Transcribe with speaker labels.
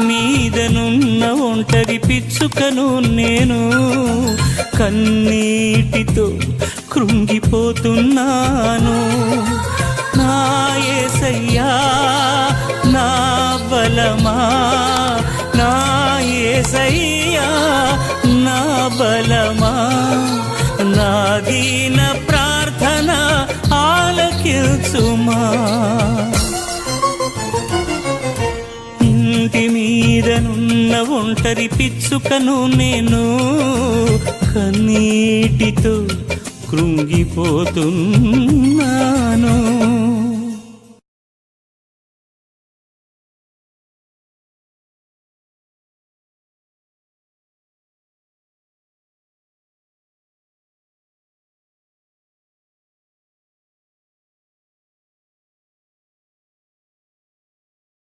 Speaker 1: మీదనున్న ఒంటరి పిచ్చుకను నేను కన్నీటితో కృంగిపోతున్నాను. నా ఏసయ్యా నా బలమా? నా ఏసయ్యా నా బలమా? నా దీన ప్రార్థన ఆలకిల్చుమా మీదనున్న ఒంటరి పిచ్చుకను నేను కన్నీటితో కృంగిపోతున్నాను.